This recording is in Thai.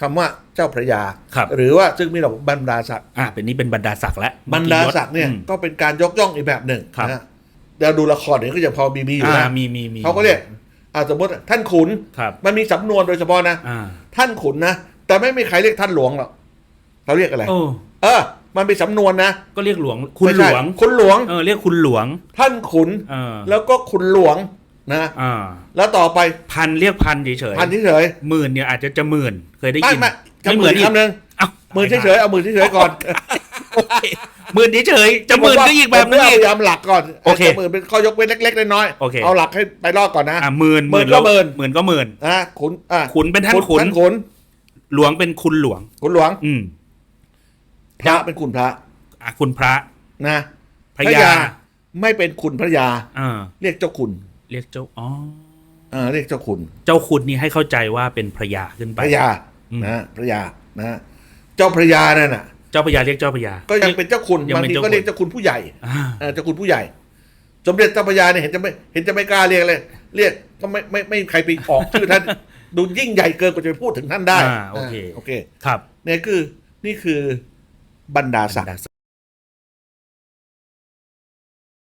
คำว่าเจ้าพระยา ครับหรือว่าซึ่งมีเราบรรดาศักดิ์อ่าเป็นนี้เป็นบรรดาศักดิ์แล้วบรรดาศักดิ์เนี่ยอืม ก็เป็นการยกย่องอีกแบบหนึ่งครับ นะเดี๋ยวดูละครเนี่ยก็จะพอมีมีอยู่อ่านะมีมีมีเขาก็เรียกอ่าสมมติท่านขุนครับ มันมีสำนวนโดยเฉพาะนะ อ่าท่านขุนนะ แต่ไม่มีใครเรียกท่านหลวงหรอกเขาเรียกอะไร โอ้เออ มันเป็นสำนวนนะก็เรียกหลวงคุณไม่หลใช่วงคุณหลวง เออเรียกคุณหลวงท่านขุน เออแล้วก็คุณหลวง นะอ่าแล้วต่อไปพันเรียกพันเฉยๆพันเฉยหมื่นเนี่ยอาจจะจะหมื่นเคยได้ๆไม่ยินไม่จะไม่หเหมืมื่อนนอีอีกกคำหนึ่งเอ้าหมื่นเฉยๆเอาหมื่นเฉยๆก่อนหมื่นเฉยๆจะหมื่นก็อีกแบบนึงผมอีพกยายามหลักก่อนโอเคจะหมื่นเป็นข้อยกเว้นเล็กๆน้อยๆโอเคเอาหลักให้ไปรอดก่อนนะอ่าหมื่นหมื่นก็แล้วหมื่นหมื่นก็หมื่นนะขุนอะขุนเป็นท่านขุนท่านขุนหลวงเป็นคุณหลวงขุนหลวง อืมพระเป็นคุณพระอะคุณพระนะพระยาไม่เป็นคุณพระยาอ่าเรียกเจ้าคุณ เรียกเจ้าอ๋อเออเรียกเจ้าคุณ เจ้าคุณนี่ให้เข้าใจว่าเป็นพระยาขึ้นไปพระยาอืมนะพระยานะเจ้าพระยานั่นน่ะ เจ้าพระยาเรียกเจ้าพระยา ก็ยังเป็นเจ้าคุณยังบางเป็นทีเจ้าก็คุณเรียกเจ้าคุณผู้ใหญ่อ่าเออเจ้าคุณผู้ใหญ่ สมเด็จเจ้าพระยาเนี่ยเห็นจะไม่เห็นจะไม่กล้าเรียกเลย เรียกก็ไม่ไม่ไม่มีใครไปออกชื่อท่าน ดูยิ่งใหญ่เกินกว่าจะไปพูดถึงท่านได้อ่าโอเค โอเค ครับเนี่ยคือนี่คือบรรดาศักดิ์